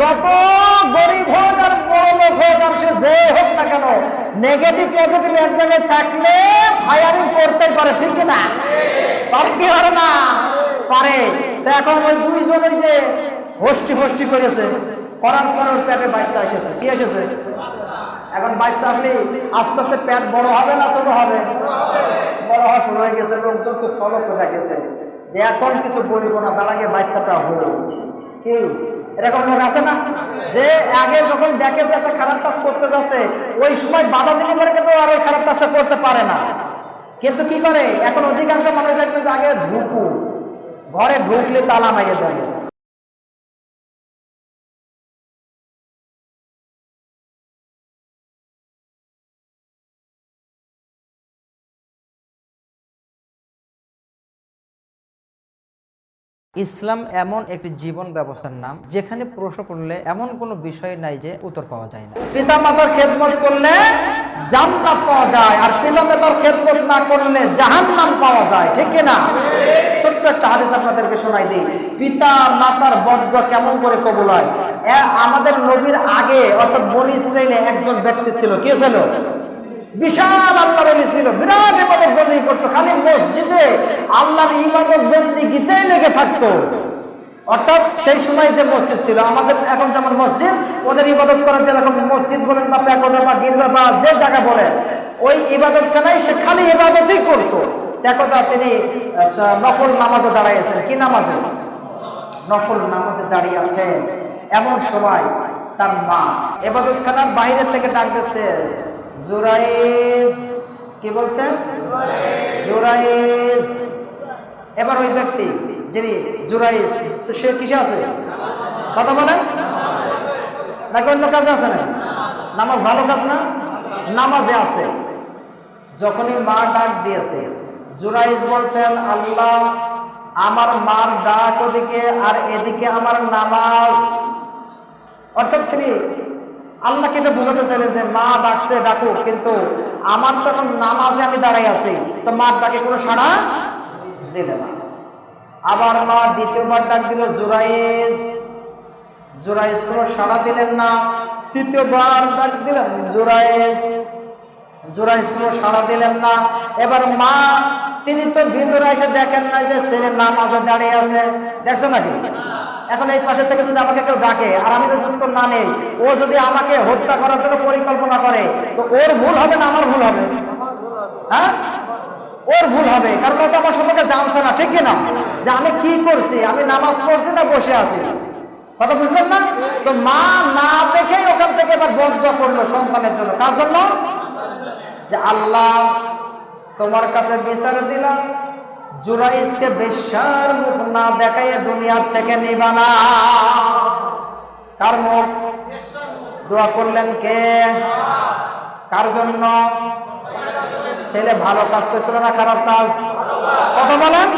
যত গরিব হোক আর বড় লোক হোক আর সে যে হোক না কেন নেগেটিভ পজিটিভ এক জায়গায় থাকলে ফায়ারিং করতেই পারে, ঠিক না পারে কি পারে না? পারে। তো এখন ওই দুইজনে যে হোস্টি হোস্টি করেছে, করার পর ওর পেটে বাচ্চা এসেছে। কি এসেছে? এখন বাচ্চা আসলে আস্তে আস্তে পেট বড় হবে না ছোট হবে? বড় হওয়া শুরু হয়ে গেছে তো খুব ফলো করে গেছে। যে এখন কিছু বলব না, তার আগে বাচ্চাটা হলো। কি? এরকম লোক আছে না? যে আগে যখন দেখে যে একটা খারাপ কাজ করতে যাচ্ছে, ওই সময় বাধা দিলে পরে কিন্তু আর ওই খারাপ কাজটা করতে পারে না। কিন্তু কি করে? এখন অধিকাংশ মানুষ দেখবে যে আগে ঢুকু। ঘরে ঢুকলে তালা মাইয়ে দেয়। ইসলাম এমন একটি জীবন ব্যবস্থার নাম, যেখানে প্রশ্ন করলে এমন কোনো বিষয় নাই যে উত্তর পাওয়া যায় না। পিতা মাতার খেদমত করলে জান্নাত পাওয়া যায়, আর পিতা মাতার খেদমত না করলে জাহান্নাম পাওয়া যায়, ঠিক না? ছোট্ট একটা হাদিস আপনাদেরকে শোনাই দিই। পিতা মাতার বদ্ধ কেমন করে কবুল হয়? আমাদের নবীর আগে অর্থাৎ বনি ইসরায়েলে একজন ব্যক্তি ছিল, কে ছিল? বিশাল আল্লাহর অলি ছিল বিরাট ইবাদত বন্দি করতো, খালি মসজিদে আল্লাহর ইবাদত বন্দি গীতেই লেগে থাকতো। অর্থাৎ সেই সময় যে মসজিদ ছিল, আমাদের এখন যেমন মসজিদ, ওদের ইবাদত করার যেরকম মসজিদ বলেন বা প্যাকোটা বা গির্জা বা যে জায়গা বলেন, ওই ইবাদত কেনাই সে খালি ইবাদতই করতো। দেখো তা তিনি নফল নামাজে দাঁড়াইয়েছেন। কি নামাজে? নফল নামাজে দাঁড়িয়ে আছেন। এমন সময় তার মা এবাদত খানার বাইরের থেকে ডাকতেছে জোরাইস কি বলছেন? জোরাইস এবার ওই ব্যক্তি যিনি জোরাইস সে কিসে আছে? কথা বলেন। নাকি অন্য কাজে আছে না নামাজ ভালো কাজ না? নামাজে আছে। যখনই মা ডাক দিয়েছে জুরাইজ বলছেন, আল্লাহ, আমার মার ডাক ওদিকে আর এদিকে আমার নামাজ। অর্থাৎ তিনি আল্লাহকে এটা বোঝাতে চাইলে যে, মা ডাকছে ডাকুক কিন্তু আমার তো এখন নামাজে আমি দাঁড়াই আছি, তো মার ডাকে কোনো সাড়া দিলে না। আবার মা দ্বিতীয়বার ডাক দিল জুরাইজ জুরাইজ কোনো সাড়া দিলেন না। তৃতীয়বার ডাক দিলেন জুরাইজ জোরাইস কোনো সাড়া দিলেন না। এবার মা, তিনি তো ভিতরে এসে দেখেন না যে ছেলে নামাজে দাঁড়িয়ে আছে। দেখছেন নাকি? এখন এই পাশে থেকে যদি আমাকে কেউ ডাকে, আর আমি যদি উত্তর না নেই ও যদি আমাকে হত্যা করার জন্য পরিকল্পনা করে, তো ওর ভুল হবে না আমার ভুল হবে? হ্যাঁ? ওর ভুল হবে, কারণ ও তো আমার সম্পর্কে জানছে না, ঠিক না যে আমি কি করছি? আমি নামাজ পড়ছি না বসে আছি? কথা বুঝলেন না? তো মা না দেখেই ওখান থেকে এবার বদ্ধ করল সন্তানের জন্য। কার জন্য? যে আল্লাহ তোমার কাছে বিচার দিলাম। জুরাইসকে বেশ্যার মুখ না দেখাইয়ে দুনিয়ার থেকে নিবা না। কার মুখ? দোয়া করলেন কে? কার জন্য? ছেলে ভালো কাজ করছিল না খারাপ কাজ? কথা বলেন।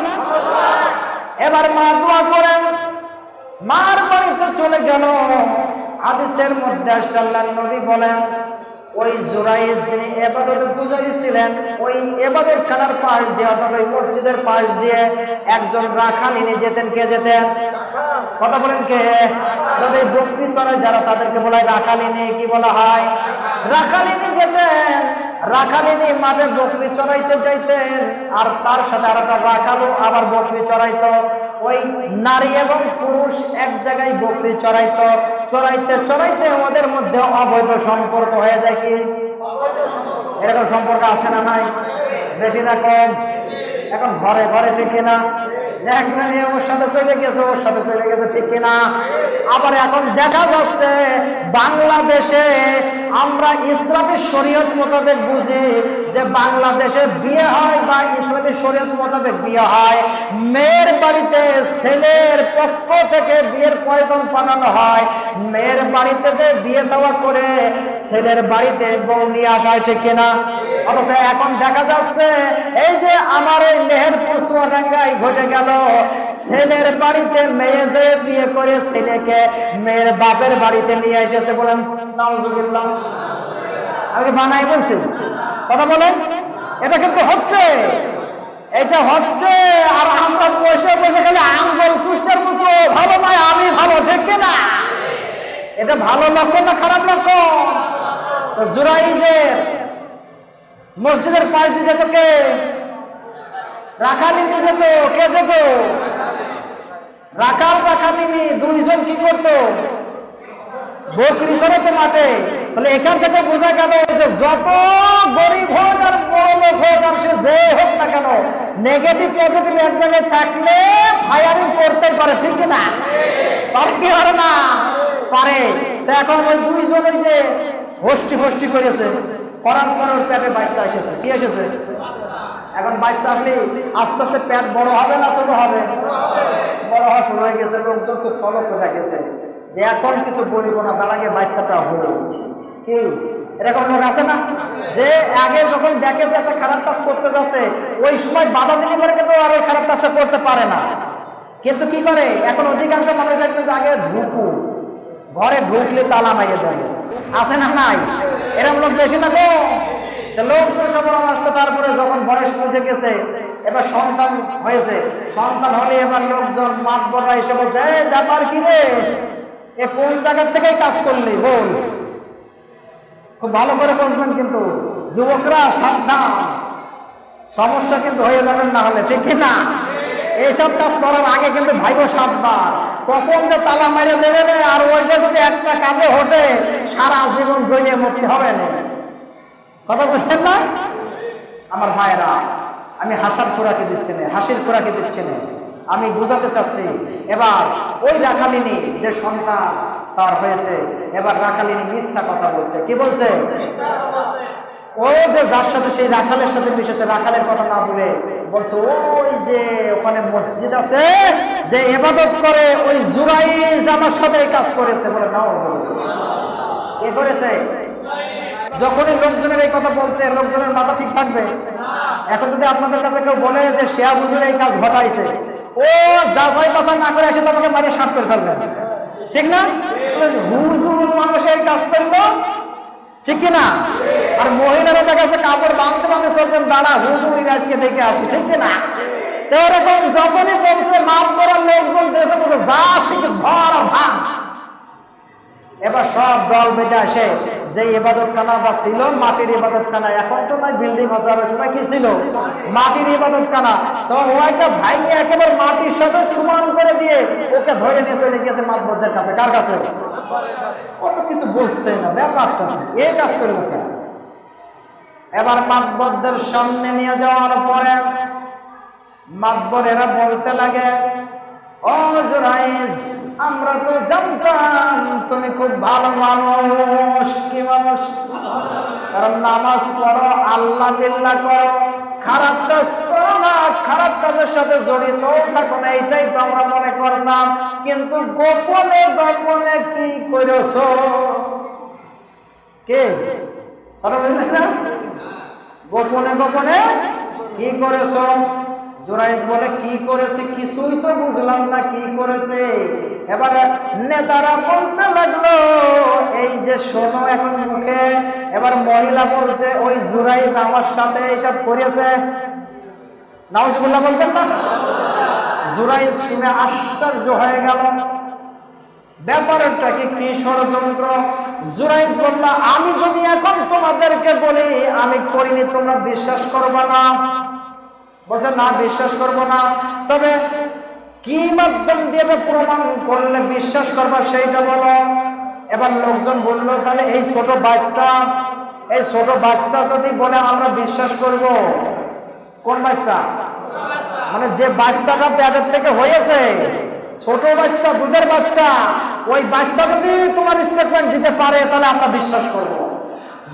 এবার মা দোয়া করেন। মার বাড়িতে চলে গেল। আদিসের মধ্যে আল্লাহ নবী বলেন ওই জোরাইজ যিনি এবাদতে পূজারী ছিলেন, ওই এবাদত খানার পাশ দিয়ে অর্থাৎ ওই মসজিদের পাশ দিয়ে একজন রাখাল নিয়ে যেতেন, কে যেতেন? কথা বলেন কে? যদি বকরি চড়ায় যারা, তাদেরকে বলা হয় রাখালিনী কি বলা হয়? রাখালিনী যেতেন রাখালিনী মাঠে বকরি চড়াইতে যাইতেন, আর তার সাথে আর একটা রাখালও আবার বকরি চড়াইতো। ওই নারী এবং পুরুষ এক জায়গায় বকরি চড়াইত, চড়াইতে চড়াইতে ওদের মধ্যে অবৈধ সম্পর্ক হয়ে যায় কি? এরকম সম্পর্ক আছে না নাই? বেশি না কম? এখন ঘরে ঘরে ঠিক কিনা ওর সাথে চলে গেছে, ওর সাথে চলে গেছে, ঠিক কিনা? আবার এখন দেখা যাচ্ছে, বাংলাদেশে আমরা বুঝি যে বাংলাদেশে বিয়ে হয় বা শরীয়ত বিয়ে হয়। মেয়ের বাড়িতে ছেলের পক্ষ থেকে বিয়ের পয়গম পাঠানো হয়। মেয়ের বাড়িতে যে বিয়ে দেওয়া করে, ছেলের বাড়িতে বউ নিয়ে আসা হয় ঠিক কিনা? অথচ এখন দেখা যাচ্ছে, এই যে আমার এই মেহেরপুর চুয়াডাঙ্গায় ঘটে গেল। ছেলের বাড়িতে মেয়ে যে বিয়ে করে ছেলেকে মেয়ের বাপের বাড়িতে নিয়ে এসেছে বলেন, নাউজুবিল্লাহ। আমি বানাই বলছি? কথা বলেন। এটা কিন্তু হচ্ছে। এটা হচ্ছে, আর আমরা বসে বসে খালি আঙ্গুল চুষ্টার মতো ভালো নয়, আমি ভালো, ঠিক না? এটা ভালো লক্ষণ না খারাপ লক্ষণ? জুরাইজের মসজিদের পাশ দিয়ে যেত কে? রাখালিনি যেত, কে যেত? রাখাল, রাখালিনি দুইজন কি করতো? বকরি মাঠে। তাহলে এখান থেকে বোঝা গেল যে যত গরিব হোক আর বড় লোক হোক, আর সে যে হোক না কেন নেগেটিভ পজিটিভ এক জায়গায় থাকলে ফায়ারিং করতেই পারে, ঠিক না? পারে কি পারে না? পারে। এখন ওই দুইজন ওই যে হোস্টি হোস্টি করেছে। করার পর ওর পেটে বাচ্চা এসেছে। কি এসেছে? এখন বাচ্চা আসলে আস্তে আস্তে পেট বড় হবে না ছোট হবে? বড় হওয়া শুরু হয়ে গেছে, লোকজন খুব ফলো করে গেছে। যে এখন কিছু বলিব না, তার আগে বাচ্চাটা হলো। কি? এরকম লোক আছে না? যে আগে যখন দেখে যে একটা খারাপ কাজ করতে যাচ্ছে, ওই সময় বাধা দিলে পরে কিন্তু আর ওই খারাপ কাজটা করতে পারে না। কিন্তু কি করে? এখন অধিকাংশ মানুষ দেখবে যে আগে ঢুকু ঘরে ঢুকলে তালা মাইরে দেয়। আছে না নাই? এরকম লোক বেশি না গো লোকজন সব আসতে তারপরে যখন বয়স পৌঁছে গেছে, এবার সন্তান হয়েছে। সন্তান হলে এবার লোকজন মাঠ বড়া এসে বলছে ব্যাপার কি রে? এ কোন জায়গার থেকে কাজ করলি? বল। খুব ভালো করে বুঝবেন কিন্তু, যুবকরা সাবধান। সমস্যা কিন্তু হয়ে যাবেন না হলে, ঠিক না? এইসব কাজ করার আগে কিন্তু ভাইবো সাবধান। কখন যে তালা মেরে দেবে না আর ওইটা যদি একটা কাঁধে হোটে, সারা জীবন জৈনে মুক্তি হবে না। কথা বুঝছেন না? আমার ভাইরা আমি হাসার খোরাকে দিচ্ছি না, হাসির খোরাকে দিচ্ছি না। আমি বোঝাতে চাচ্ছি, এবার ওই রাখালিনী যে সন্তান তার হয়েছে, এবার রাখালিনী মিথ্যা কথা বলছে। কি বলছে? ও যে যার সাথে সেই রাখালের সাথে মিশেছে, রাখালের কথা না বলে বলছে, ওই যে ওখানে মসজিদ আছে, যে এবাদত করে, ওই জুরাইজ আমার সাথে কাজ করেছে বলে এ করেছে। যখনই লোকজনের এই কথা বলছে, লোকজনের মাথা ঠিক থাকবে। এখন যদি আপনাদের কাছে কেউ বলে যে শেয়া বুঝুর এই কাজ ঘটাইছে, ও যা যাচাই বাছাই না করে এসে তোমাকে মারে সাপ করে ফেলবে। ঠিক না? হুজুর মানুষ এই কাজ করল ঠিক কি না আর মহিলারা দেখা কাপড় বাঁধতে বাঁধতে চলবেন দাঁড়া হুজুর আজকে দেখে আসি, ঠিক কি না তো এরকম যখনই বলছে, মাপ করার লোকজন দেশে বলছে, যা শিখে ঝড় আর ভাঙ এবার সব দল বেঁধে আসে। যে ইবাদত খানা বা ছিল, মাটির ইবাদত খানা এখন তো নয়, বিল্ডিং হাজারের সময় কি ছিল? মাটির ইবাদত খানা তো ওইটা ভাইকে একেবারে মাটির সাথে সমান করে দিয়ে ওকে ধরে নিয়ে চলে গিয়েছে মাঝবরদের কাছে। কার কাছে? কত কিছু বুঝছে না ব্যাপারটা এই কাজ করে এবার মাতবরদের সামনে নিয়ে যাওয়ার পরে মাতবর এরা বলতে লাগে, ও জুরাইজ আমরা তো জানতাম তুমি খুব ভালো মানুষ, কি মানুষ? কারণ নামাজ পড়ো, আল্লাহ বিল্লাহ করো। খারাপ কাজ করো না, খারাপ কাজের সাথে জড়িত থাকো না এটাই তো আমরা মনে করতাম। কিন্তু গোপনে গোপনে কি করেছ? কে? কথা বুঝলিস না? গোপনে গোপনে কি করেছ? জোরাইজ বলে, কি করেছে? কিছুই তো বুঝলাম না কি করেছে। এবার নেতারা বলতে লাগল, এই যে শোনো এখন মুখে। এবার মহিলা বলছে, ওই জুরাইজ আমার সাথে এইসব করেছে। নাউজগুল্লাহ বলবেন না? জুরাইজ শুনে আশ্চর্য হয়ে গেল। ব্যাপারটা কি? কি ষড়যন্ত্র? জুরাইজ বলল, আমি যদি এখন তোমাদেরকে বলি, আমি করিনি, তোমরা বিশ্বাস করবা না। বলছে, না, বিশ্বাস করব না। তবে কি মাধ্যম দিয়ে প্রমাণ করলে বিশ্বাস করবা সেইটা বলো। এবার লোকজন বলল, তাহলে এই ছোট বাচ্চা, এই ছোট বাচ্চা যদি বলে আমরা বিশ্বাস করব, কোন বাচ্চা? মানে যে বাচ্চাটা প্যাটের থেকে হয়েছে, ছোট বাচ্চা, দুধের বাচ্চা, ওই বাচ্চা যদি তোমার স্টেটমেন্ট দিতে পারে, তাহলে আমরা বিশ্বাস করব।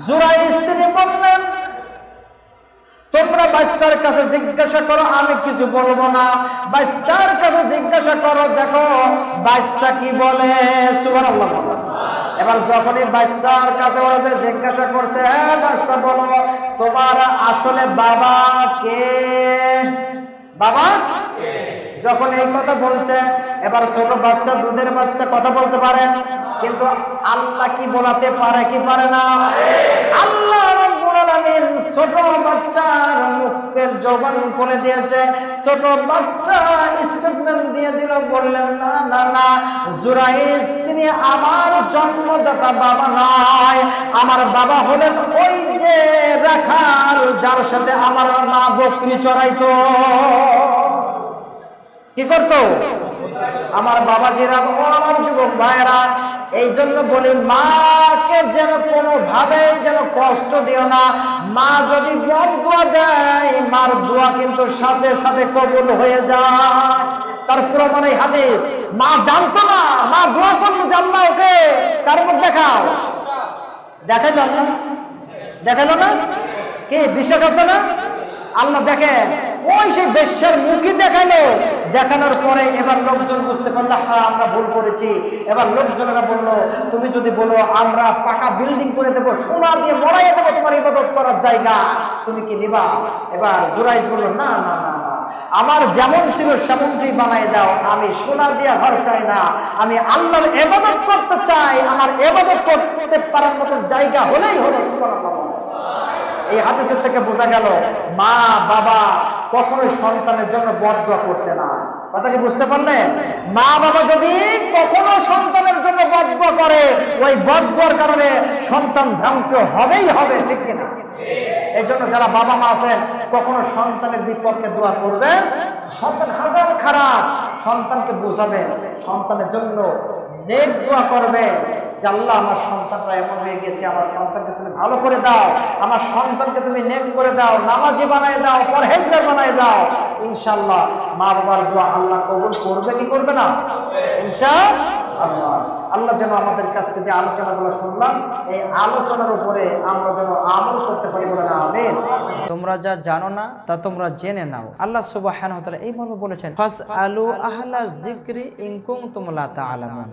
জুরাই স্ত্রী বললেন তোমরা বাচ্চার কাছে জিজ্ঞাসা করো, আমি কিছু বলব না। বাচ্চার কাছে জিজ্ঞাসা করো, দেখো, বাচ্চা কি বলে? এবার যখনই বাচ্চার কাছে যে জিজ্ঞাসা করছে হ্যাঁ বাচ্চা বলো, তোমার আসলে বাবা কে? বাবা? যখন এই কথা বলছে, এবার ছোট বাচ্চা, দুধের বাচ্চা কথা বলতে পারে, কিন্তু আল্লাহ কি বলাতে পারে, কি পারে না? আল্লাহ ছোট বাচ্চার মুখের জবান করে দিয়েছে। ছোট বাচ্চা স্টেটমেন্ট দিয়ে দিল, বললেন, না না না জুরাইজ তিনি আমার জন্মদাতা, বাবা নয়। আমার বাবা হলেন ওই যে রাখাল, যার সাথে আমার মা বকরি চড়াইতো। কি করতো? আমার বাবাজিরা ও আমার যুবক ভাইয়েরা এই জন্য বলি, মাকে যেন কোনোভাবে যেন কষ্ট দিও না। মা যদি বদুয়া দেয় মার দোয়া কিন্তু সাথে সাথে কবুল হয়ে যায়। তার প্রমাণ এই হাদিস, মা জানতো না, মা দোয়া করল জানলা ওকে মুখ দেখাও। দেখাইলো না? দেখাইলো না? কি, বিশ্বাস আছে না? আল্লাহ দেখেন। ওই সেই বেশ্যার মুখই দেখাল দেখানোর পরে এবার লোকজন বুঝতে পারল হ্যাঁ আমরা ভুল করেছি। এবার লোকজনেরা বলল, তুমি যদি বলো, আমরা পাকা বিল্ডিং করে দেবো, সোনা দিয়ে মরাইয়ে দেবো তোমার ইবাদত করার জায়গা, তুমি কি নিবা? এবার জুরাইজ বলল, না না না আমার যেমন ছিল সেমনটি বানাই দাও, আমি সোনা দিয়ে ঘর চাই না। আমি আল্লাহর এবাদত করতে চাই, আমার এবাদত করতে পারার মতো জায়গা হলেই হলে এই হাদিসের থেকে বোঝা গেল, মা, বাবা কখনোই সন্তানের জন্য বদদোয়া করতে না। কথা কি বুঝতে পারলেন? মা বাবা যদি কখনো সন্তানের জন্য বদদোয়া করে, ওই বদদোয়ার কারণে সন্তান ধ্বংস হবেই হবে, ঠিক কিনা? এই জন্য যারা বাবা মা আছেন, কখনো সন্তানের বিপক্ষে দোয়া করবেন। সন্তান হাজার খারাপ, সন্তানকে বোঝাবেন। সন্তানের জন্য নেক দোয়া করবে আল্লাহ, আমার সন্তানরা এমন হয়ে গেছে, আমার সন্তানকে তুমি ভালো করে দাও, আমার সন্তানকে তুমি নেক করে দাও, নামাজি বানাই দাও, পরহেজগার বানাই দাও। ইনশাল্লাহ মা বাবার দোয়া আল্লাহ কবুল করবে কি করবে না? ইনশা আল্লাহ আল্লাহ যেন আমাদের কাছকে যে আলোচনাগুলো শুনলাম, এই আলোচনার উপরে আমরা যেন আমল করতে পারি বলে না, আমিন। তোমরা যা জানো না, তা তোমরা জেনে নাও। আল্লাহ তাআলা এই মর্মে বলেছেন ফাস আলু আহলা যিকরি ইন কুনতুম লা তাআলামুন।